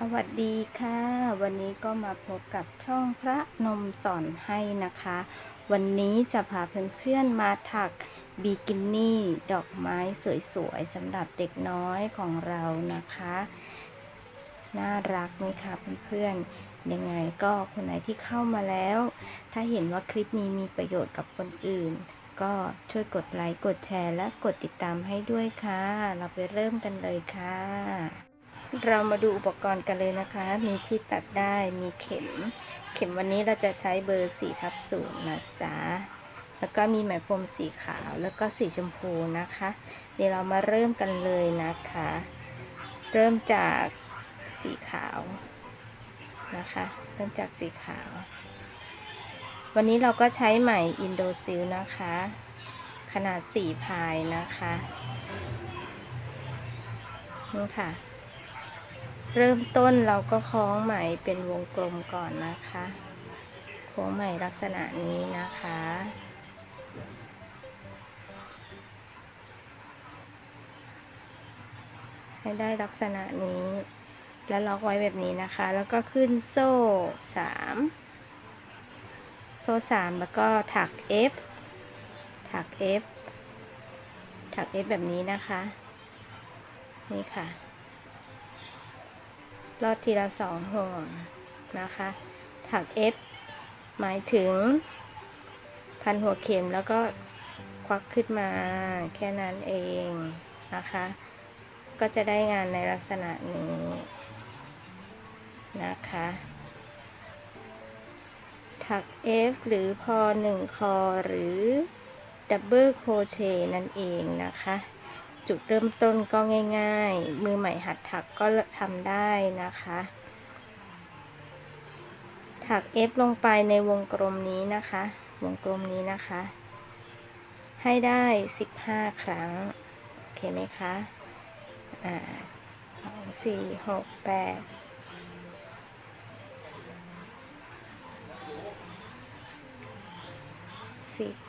สวัสดีค่ะ วันนี้ก็มาพบกับช่องพระนมสอนให้นะคะ วันนี้จะพาเพื่อนๆมาถักบิกินี่ดอกไม้สวยๆสำหรับเด็กน้อยของเรานะคะ น่ารักไหมคะเพื่อนๆยังไงก็คนไหนที่เข้ามาแล้ว ถ้าเห็นว่าคลิปนี้มีประโยชน์กับคนอื่น ก็ช่วยกดไลค์กดแชร์และกดติดตามให้ด้วยค่ะ เราไปเริ่มกันเลยค่ะ เรามาดูอุปกรณ์กันเลยนะคะ มีที่ตัดได้ มีเข็ม เข็มวันนี้เราจะใช้เบอร์4ทับศูนย์นะจ๊ะ แล้วก็มีไหมพรมสีขาว แล้วก็สีชมพูนะคะ เดี๋ยวเรามาเริ่มกันเลยนะคะ เริ่มจากสีขาวนะคะ เริ่มจากสีขาว วันนี้เราก็ใช้ไหมอินโดซิลนะคะ ขนาดสี่พายนะคะนี่ค่ะ เริ่มต้นเราก็คล้องไหมเป็นวงกลมก่อนนะคะ โค้งไหมลักษณะนี้นะคะ ให้ได้ลักษณะนี้ แล้วล็อกไว้แบบนี้นะคะ แล้วก็ขึ้นโซ่สามโซ่สามแล้วก็ถัก F ถัก F ถัก F แบบนี้นะคะ นี่ค่ะ ลอดทีละสองห่วงนะคะ ถัก F หมายถึง พันหัวเข็มแล้วก็ควักขึ้นมาแค่นั้นเองนะคะ ก็จะได้งานในลักษณะนี้นะคะ ถัก F หรือพอหนึ่งคอหรือดับเบิลโครเชต์นั่นเองนะคะ จุดเริ่มต้นก็ง่าย ๆ มือใหม่หัดถักก็ทำได้นะคะ ถัก F ลงไปในวงกลมนี้นะคะ วงกลมนี้นะคะ ให้ได้ 15 ครั้ง โอเคไหมคะ อ่าสองสี่หกแปดสิบ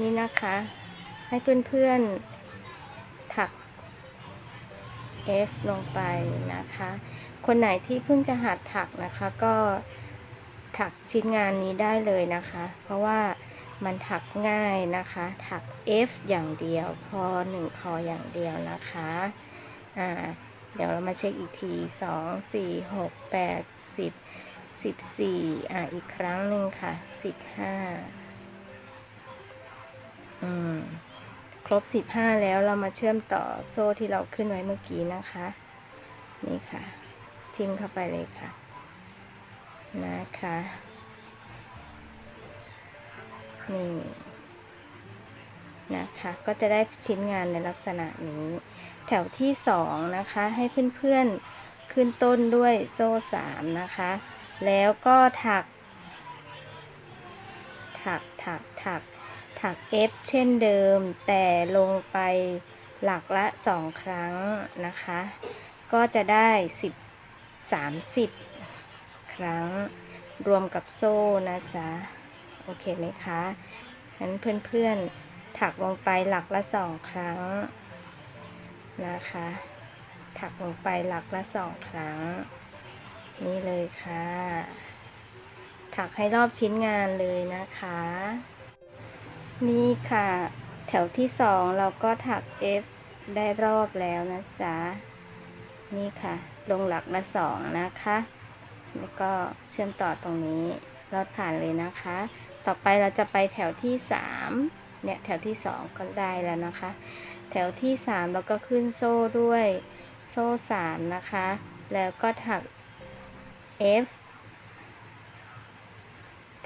นี่นะคะ ให้เพื่อนๆ ถัก F ลงไปนะคะ คนไหนที่เพิ่งจะหัดถักนะคะก็ถักชิ้นงานนี้ได้เลยนะคะ เพราะว่ามันถักง่ายนะคะ ถัก F อย่างเดียว พอหนึ่งพออย่างเดียวนะคะ อ่า เดี๋ยวเรามาเช็คอีกทีสองสี่หกแปดสิบสิบสี่อ่า อีกครั้งหนึ่งค่ะสิบห้า ครบสิบห้าแล้วเรามาเชื่อมต่อโซ่ที่เราขึ้นไว้เมื่อกี้นะคะ นี่ค่ะทิมเข้าไปเลยค่ะ นะคะ นี่ นะคะ ก็จะได้ชิ้นงานในลักษณะนี้ แถวที่สองนะคะ ให้เพื่อนๆ ขึ้นต้นด้วยโซ่สามนะคะ แล้วก็ถัก ถัก ถัก ถัก ถัก F เช่นเดิม แต่ลงไปหลักละสองครั้งนะคะ ก็จะได้สิบสามสิบครั้ง รวมกับโซ่นะจ๊ะ โอเคไหมคะงั้นเพื่อนๆ ถักลงไปหลักละสองครั้งนะคะ ถักลงไปหลักละสองครั้ง นี่เลยค่ะ ถักให้รอบชิ้นงานเลยนะคะ นี่ค่ะ แถวที่สองเราก็ถัก F ได้รอบแล้วนะจ๊ะ นี่ค่ะ ลงหลักละสองนะคะ แล้วก็เชื่อมต่อตรงนี้ลอดผ่านเลยนะคะ ต่อไปเราจะไปแถวที่สามเนี่ยแถวที่สองก็ได้แล้วนะคะ แถวที่สามเราก็ขึ้นโซ่ด้วยโซ่สามนะคะ แล้วก็ถัก F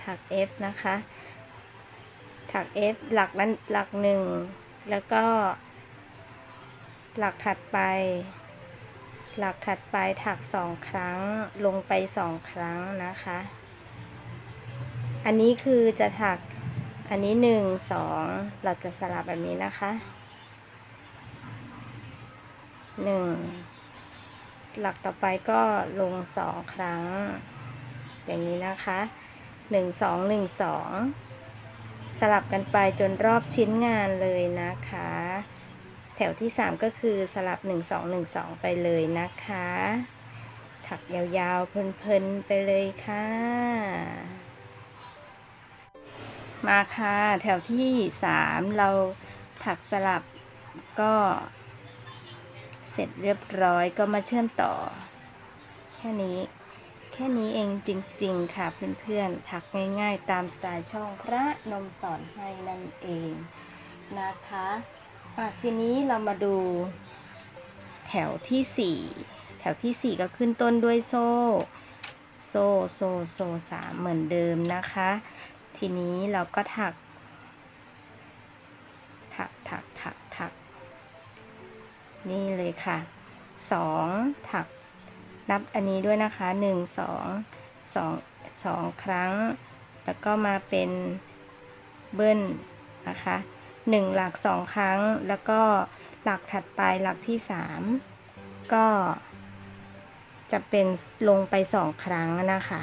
ถัก F นะคะ ถัก F หลักนั้นหลักหนึ่งแล้วก็ หลักถัดไป หลักถัดไปถักสองครั้งลงไปสองครั้งนะคะ อันนี้คือจะถักอันนี้หนึ่งสองเราจะสลับแบบนี้นะคะหนึ่งหลักต่อไปก็ลงสองครั้ง อย่างนี้นะคะหนึ่งสองหนึ่งสอง สลับกันไปจนรอบชิ้นงานเลยนะคะ แถวที่สามก็คือสลับหนึ่งสองหนึ่งสองไปเลยนะคะ ถักยาวๆเพลินๆไปเลยค่ะ มาค่ะ แถวที่สามเราถักสลับก็เสร็จเรียบร้อยก็มาเชื่อมต่อ แค่นี้ ค่นี้เองจริงๆค่ะเพื่อนๆถักง่ายๆตามสไตล์ช่องพระนมสอนให้นั่นเองนะคะอะทีนี้เรามาดู แถวที่สี่แถวที่สี่ก็ขึ้นต้นด้วยโซ่ โซ่โซ่โซ่สามเหมือนเดิมนะคะ ทีนี้เราก็ถัก ถักถักถักถักนี่เลยค่ะสองถัก นับอันนี้ด้วยนะคะหนึ่งสองสองสองครั้ง แล้วก็มาเป็นเบิ้ลนะคะหนึ่งหลักสองครั้ง แล้วก็หลักถัดไปหลักที่สามก็จะเป็นลงไปสองครั้งนะคะ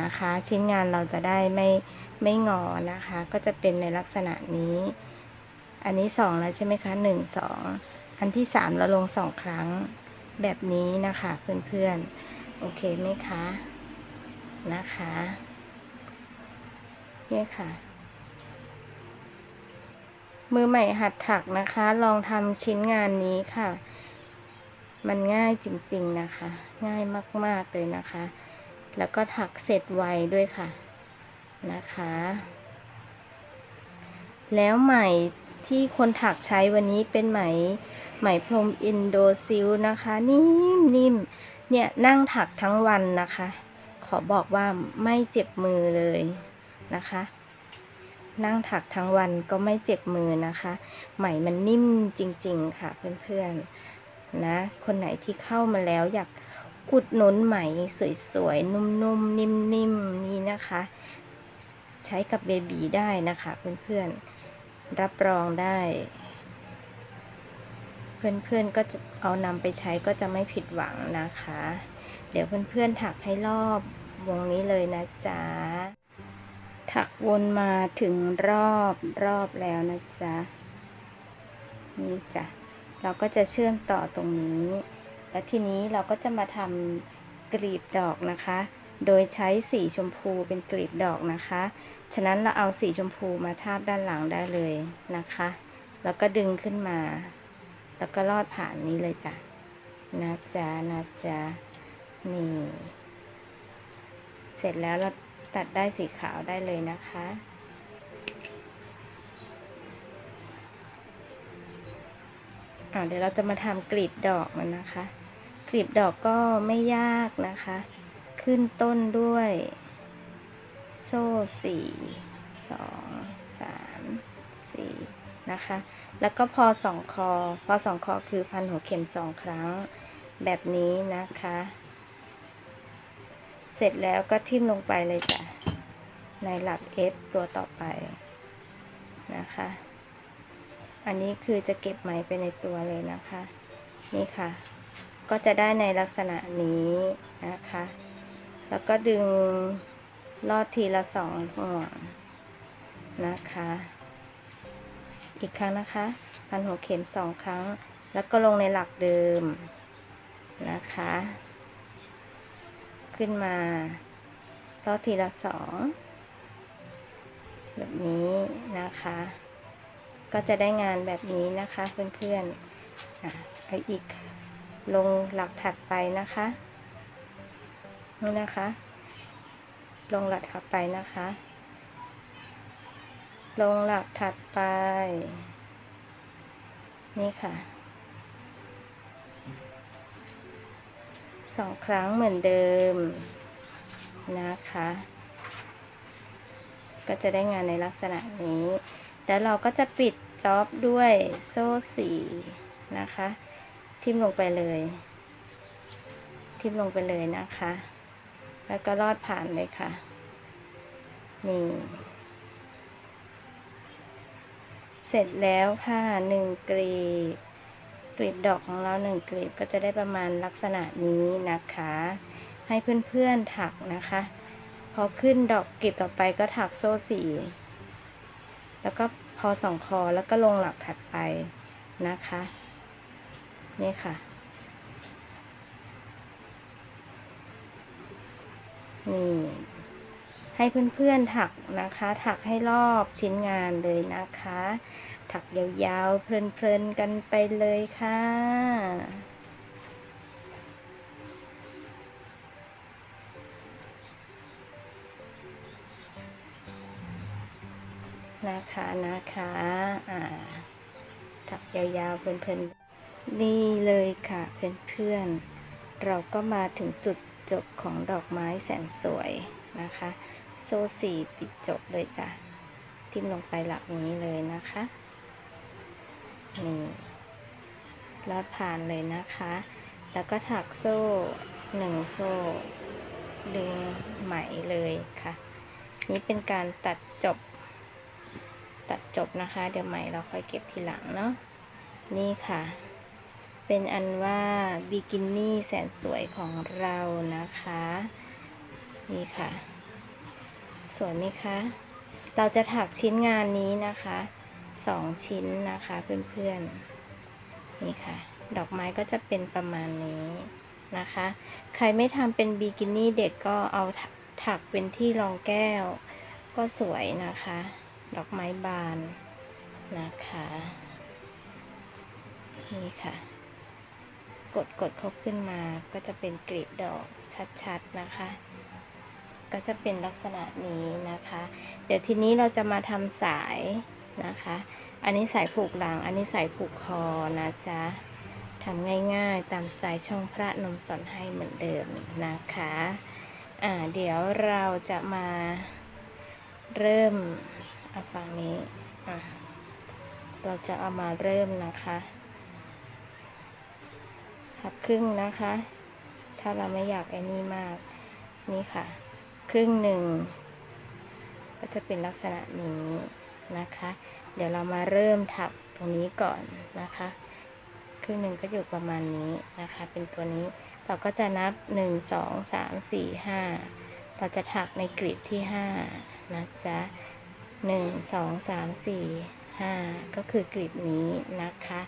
นะคะ ชิ้นงานเราจะได้ไม่ไม่งอนะคะ ก็จะเป็นในลักษณะนี้ อันนี้สองแล้วใช่ไหมคะหนึ่งสองอันที่สามเราลงสองครั้ง แบบนี้นะคะเพื่อนๆ โอเคไหมคะนะคะเนี่ยค่ะ มือใหม่หัดถักนะคะ ลองทำชิ้นงานนี้ค่ะ มันง่ายจริงๆนะคะ ง่ายมากๆเลยนะคะ แล้วก็ถักเสร็จไวด้วยค่ะนะคะ แล้วไหมที่คนถักใช้วันนี้เป็นไหม ไหมพรมอินโดซิลนะคะ นิ่มนิ่มเนี่ยนั่งถักทั้งวันนะคะ ขอบอกว่าไม่เจ็บมือเลยนะคะ นั่งถักทั้งวันก็ไม่เจ็บมือนะคะ ไหมมันนิ่มจริง ๆ ค่ะเพื่อนๆนะคนไหนที่เข้ามาแล้วอยากอุดหนุนไหมสวยๆ นุ่มๆ นิ่มๆนี่นะคะ ใช้กับเบบีได้นะคะเพื่อนๆ รับรองได้ เพื่อนๆก็จะเอานำไปใช้ก็จะไม่ผิดหวังนะคะ เดี๋ยวเพื่อนๆถักให้รอบวงนี้เลยนะจ๊ะ ถักวนมาถึงรอบรอบแล้วนะจ๊ะ นี่จ้ะ เราก็จะเชื่อมต่อตรงนี้ แล้วทีนี้เราก็จะมาทำกลีบดอกนะคะ โดยใช้สีชมพูเป็นกลีบดอกนะคะ ฉะนั้นเราเอาสีชมพูมาทาบด้านหลังได้เลยนะคะ แล้วก็ดึงขึ้นมา แล้วก็ลอดผ่านนี้เลยจ้ะนะจ๊ะนะจ๊ะนี่ เสร็จแล้วเราตัดได้สีขาวได้เลยนะคะอ่าเดี๋ยวเราจะมาทำกลีบดอกมันนะคะ กลีบดอกก็ไม่ยากนะคะ ขึ้นต้นด้วย โซ่สี่สองสามสี่ นะคะ แล้วก็พอสองคอ พอสองคอคือพันหัวเข็มสองครั้งแบบนี้นะคะ เสร็จแล้วก็ทิ่มลงไปเลยจ้ะ ในหลัก F ตัวต่อไปนะคะ อันนี้คือจะเก็บไหมไปในตัวเลยนะคะ นี่ค่ะ ก็จะได้ในลักษณะนี้นะคะ แล้วก็ดึงลอดทีละสองห่วงนะคะ อีกครั้งนะคะ พันหัวเข็มสองครั้ง แล้วก็ลงในหลักเดิมนะคะ ขึ้นมาลอดทีละสองแบบนี้นะคะ ก็จะได้งานแบบนี้นะคะเพื่อนๆอไปอีกลงหลักถัดไปนะคะนี่นะคะ ลงหลักถัดไปนะคะ ลงหลักถัดไป นี่ค่ะสองครั้งเหมือนเดิมนะคะ ก็จะได้งานในลักษณะนี้ แล้วเราก็จะปิดจ็อบด้วยโซ่สีนะคะ ทิ่มลงไปเลย ทิ่มลงไปเลยนะคะ แล้วก็ลอดผ่านเลยค่ะ นี่ เสร็จแล้วค่ะหนึ่งกลีบกลีบดอกของเราหนึ่งกลีบก็จะได้ประมาณลักษณะนี้นะคะ ให้เพื่อนๆถักนะคะ พอขึ้นดอกกลีบต่อไปก็ถักโซ่สี่แล้วก็พอสองคอแล้วก็ลงหลักถัดไปนะคะ นี่ค่ะ นี่ ให้เพื่อนๆถักนะคะ ถักให้รอบชิ้นงานเลยนะคะ ถักยาวๆ เพลินๆ กันไปเลยค่ะนะคะนะคะอ่าถักยาวๆเพลินๆนี่เลยค่ะเพื่อนๆเราก็มาถึงจุดจบของดอกไม้แสนสวยนะคะ โซ่สี่ปิดจบเลยจ้ะทิ่มลงไปหลักนี้เลยนะคะนี่ลอดผ่านเลยนะคะ แล้วก็ถักโซ่หนึ่งโซ่ดึงไหมเลยค่ะ นี่เป็นการตัดจบ ตัดจบนะคะ เดี๋ยวไหมเราค่อยเก็บทีหลังเนาะนี่ค่ะ เป็นอันว่าบิกินี่แสนสวยของเรานะคะ นี่ค่ะ สวยไหมคะ เราจะถักชิ้นงานนี้นะคะสองชิ้นนะคะเพื่อนๆ นี่ค่ะ ดอกไม้ก็จะเป็นประมาณนี้นะคะ ใครไม่ทำเป็นบิกินี่เด็กก็เอาถักเป็นที่รองแก้ว ก็สวยนะคะ ดอกไม้บานนะคะ นี่ค่ะ กดกดเขาขึ้นมาก็จะเป็นกลีบดอกชัดๆนะคะ ก็จะเป็นลักษณะนี้นะคะ เดี๋ยวทีนี้เราจะมาทำสายนะคะ อันนี้สายผูกหลัง อันนี้สายผูกคอนะจ๊ะทำง่ายๆ ตามสไตล์ช่องพระนมสอนให้เหมือนเดิมนะคะ อ่า เดี๋ยวเราจะมาเริ่มเอาฝั่งนี้ อะเราจะเอามาเริ่มนะคะหักครึ่งนะคะ ถ้าเราไม่อยากไอ้นี่มาก นี่ค่ะ ครึ่งหนึ่ง ก็จะเป็นลักษณะนี้นะคะ เดี๋ยวเรามาเริ่มถักตรงนี้ก่อนนะคะ ครึ่งหนึ่งก็อยู่ประมาณนี้นะคะ เป็นตัวนี้เราก็จะนับหนึ่งสองสามสี่ห้าเราจะถักในกลีบที่ห้านะจ๊ะหนึ่งสองสามสี่ห้าก็คือกลีบนี้นะคะ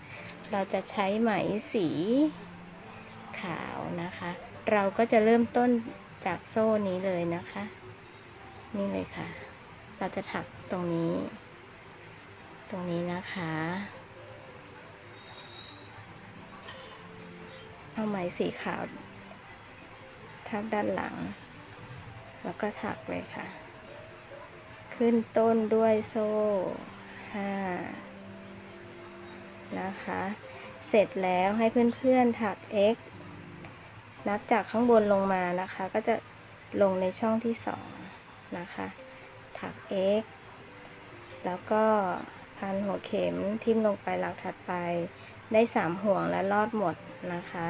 เราจะใช้ไหมสีขาวนะคะ เราก็จะเริ่มต้น จากโซ่นี้เลยนะคะ นี่เลยค่ะ เราจะถักตรงนี้ ตรงนี้นะคะ เอาไหมสีขาว ทับด้านหลัง แล้วก็ถักเลยค่ะ ขึ้นต้นด้วยโซ่ห้านะคะ เสร็จแล้วให้เพื่อนๆถัก x นับจากข้างบนลงมานะคะ ก็จะลงในช่องที่สองนะคะ ถัก x แล้วก็พันหัวเข็มทิ่มลงไปหลักถัดไป ได้สามห่วงและลอดหมดนะคะ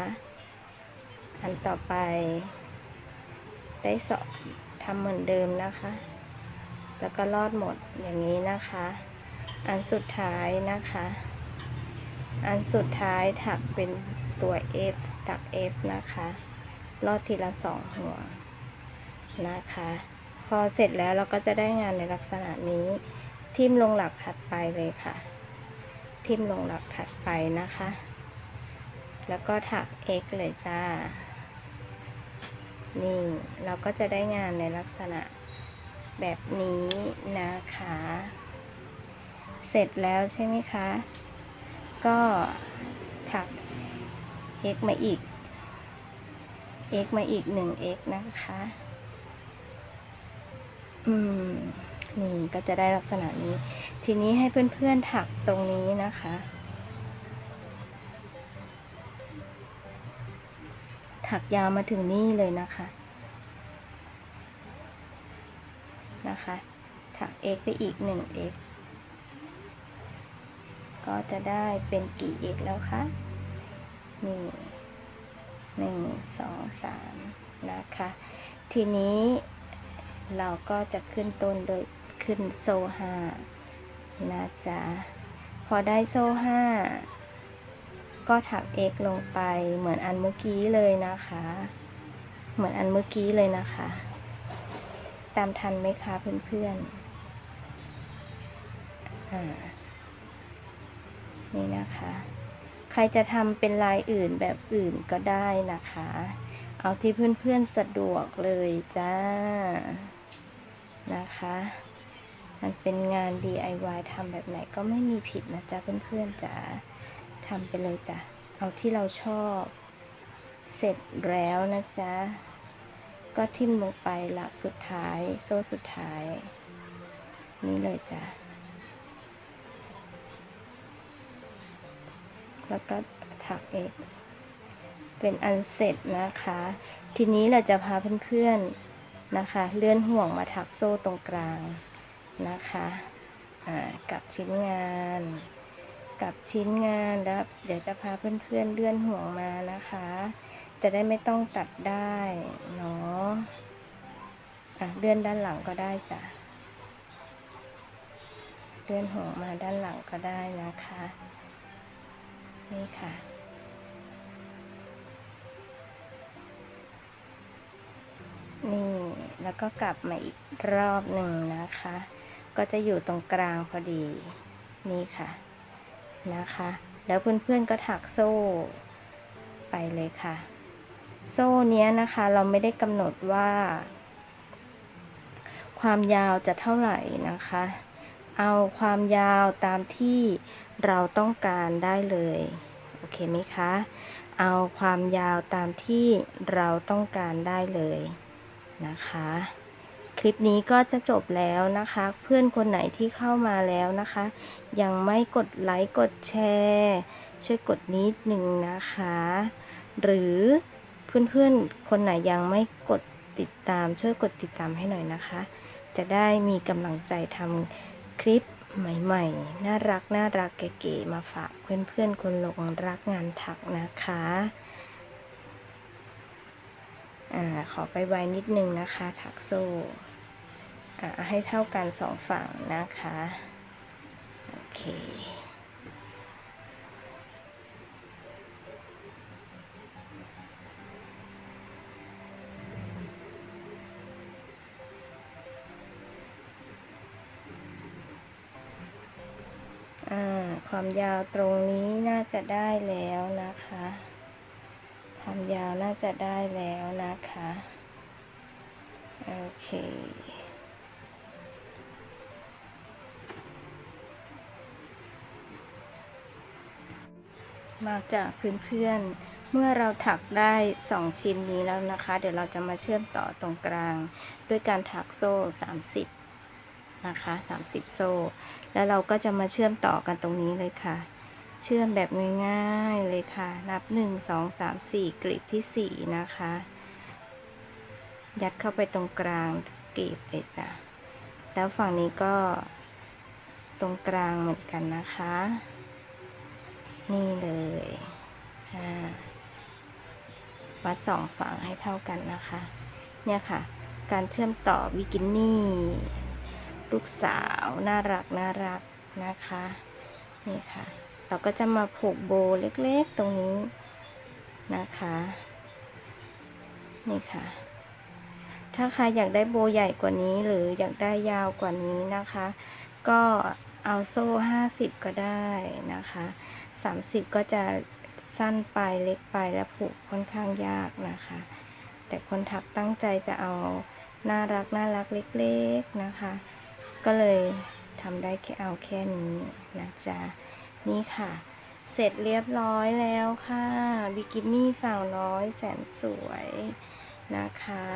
อันต่อไป ได้สองทำเหมือนเดิมนะคะ แล้วก็ลอดหมดอย่างนี้นะคะ อันสุดท้ายนะคะ อันสุดท้ายถักเป็น ตัว F ถัก F นะคะลอดทีละสองห่วงนะคะ พอเสร็จแล้วเราก็จะได้งานในลักษณะนี้ ทิ่มลงหลักถัดไปเลยค่ะ ทิ่มลงหลักถัดไปนะคะ แล้วก็ถัก x เลยจ้า นี่เราก็จะได้งานในลักษณะแบบนี้นะคะ เสร็จแล้วใช่ไหมคะ ก็ถัก x มาอีก x มาอีก 1x นะคะ อืม นี่ก็จะได้ลักษณะนี้ ทีนี้ให้เพื่อนๆถักตรงนี้นะคะ ถักยาวมาถึงนี่เลยนะคะ นะคะ ถัก x ไปอีก 1x ก็จะได้เป็นกี่ x แล้วคะ นี่หนึ่งสองสามนะคะ ทีนี้เราก็จะขึ้นต้นโดยขึ้นโซ่ห้านะจ๊ะ พอได้โซ่ห้าก็ถัก x ลงไปเหมือนอันเมื่อกี้เลยนะคะ เหมือนอันเมื่อกี้เลยนะคะ ตามทันไหมคะเพื่อนๆ อ่า นี่นะคะ ใครจะทำเป็นลายอื่นแบบอื่นก็ได้นะคะ เอาที่เพื่อนๆสะดวกเลยจ้า นะคะมันเป็นงาน DIY ทำแบบไหนก็ไม่มีผิดนะจ๊ะเพื่อนๆจ๋าทำไปเลยจ้ะ เอาที่เราชอบ เสร็จแล้วนะจ๊ะ ก็ทิ่มลงไปหลักสุดท้าย โซ่สุดท้าย นี่เลยจ้ะ แล้วก็ถักเอกเป็นอันเสร็จนะคะ ทีนี้เราจะพาเพื่อนๆนะคะ เลื่อนห่วงมาถักโซ่ตรงกลางนะคะกับชิ้นงานกับชิ้นงานแล้วเดี๋ยวจะพาเพื่อนๆเลื่อนห่วงมานะคะ จะได้ไม่ต้องตัดได้เนาะะเลื่อนด้านหลังก็ได้จ้ะเลื่อนห่วงมาด้านหลังก็ได้นะคะ นี่ค่ะ นี่แล้วก็กลับมาอีกรอบหนึ่งนะคะ ก็จะอยู่ตรงกลางพอดีนี่ค่ะนะคะ แล้วเพื่อนๆก็ถักโซ่ไปเลยค่ะ โซ่เนี้ยนะคะเราไม่ได้กำหนดว่า ความยาวจะเท่าไหร่นะคะ เอาความยาวตามที่เราต้องการได้เลย เคไหมคะ เอาความยาวตามที่เราต้องการได้เลยนะคะ คลิปนี้ก็จะจบแล้วนะคะ เพื่อนคนไหนที่เข้ามาแล้วนะคะ ยังไม่กดไลค์กดแชร์ ช่วยกดนิดหนึ่งนะคะ หรือเพื่อนๆ คนไหนยังไม่กดติดตามช่วยกดติดตามให้หน่อยนะคะ จะได้มีกำลังใจทำคลิป ใหม่ๆ น่ารักน่ารักเก๋ๆมาฝากเพื่อนๆคนหลงรักงานถักนะคะอ่าขอไปไวนิดนึงนะคะ ถักโซ่อ่าให้เท่ากันสองฝั่งนะคะ โอเค ความยาวตรงนี้น่าจะได้แล้วนะคะ ความยาวน่าจะได้แล้วนะคะ โอเคมาจากเพื่อนๆ เมื่อเราถักได้ 2 ชิ้นนี้แล้วนะคะ เดี๋ยวเราจะมาเชื่อมต่อตรงกลาง ด้วยการถักโซ่ 30 นะคะ 30 โซ่ แล้วเราก็จะมาเชื่อมต่อกันตรงนี้เลยค่ะ เชื่อมแบบง่ายๆเลยค่ะ นับ 1 2 3 4กลีบที่ 4 นะคะ ยัดเข้าไปตรงกลางกลีบเลยจ้ะ แล้วฝั่งนี้ก็ตรงกลางเหมือนกันนะคะ นี่เลยวัดสองฝั่งให้เท่ากันนะคะ เนี่ยค่ะ การเชื่อมต่อบิกินี่ ลูกสาวน่ารักน่ารักนะคะนี่ค่ะ เราก็จะมาผูกโบเล็กๆตรงนี้นะคะนี่ค่ะ ถ้าใครอยากได้โบใหญ่กว่านี้หรืออยากได้ยาวกว่านี้นะคะ ก็เอาโซ่ 50 ก็ได้นะคะ 30 ก็จะสั้นไปเล็กไปและผูกค่อนข้างยากนะคะ แต่คนถักตั้งใจจะเอาน่ารักน่ารักเล็กๆนะคะ ก็เลยทำได้แค่เอาแค่นี้นะจ๊ะ นี่ค่ะ เสร็จเรียบร้อยแล้วค่ะบิกินี่สาวน้อยแสนสวยนะคะ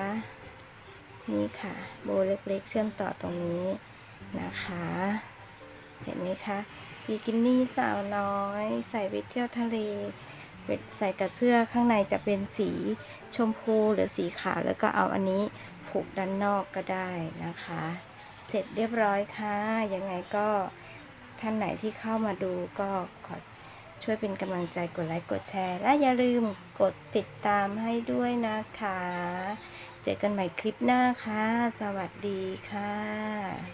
นี่ค่ะ โบเล็กๆ เชื่อมต่อตรงนี้นะคะ เห็นไหมคะบิกินี่สาวน้อย ใส่ไปเที่ยวทะเลใส่กับเสื้อข้างในจะเป็นสีชมพูหรือสีขาวแล้วก็เอาอันนี้ผูกด้านนอกก็ได้นะคะ เสร็จเรียบร้อยค่ะ ยังไงก็ท่านไหนที่เข้ามาดูก็ขอช่วยเป็นกำลังใจกดไลค์กดแชร์ และอย่าลืมกดติดตามให้ด้วยนะคะ เจอกันใหม่คลิปหน้าค่ะ สวัสดีค่ะ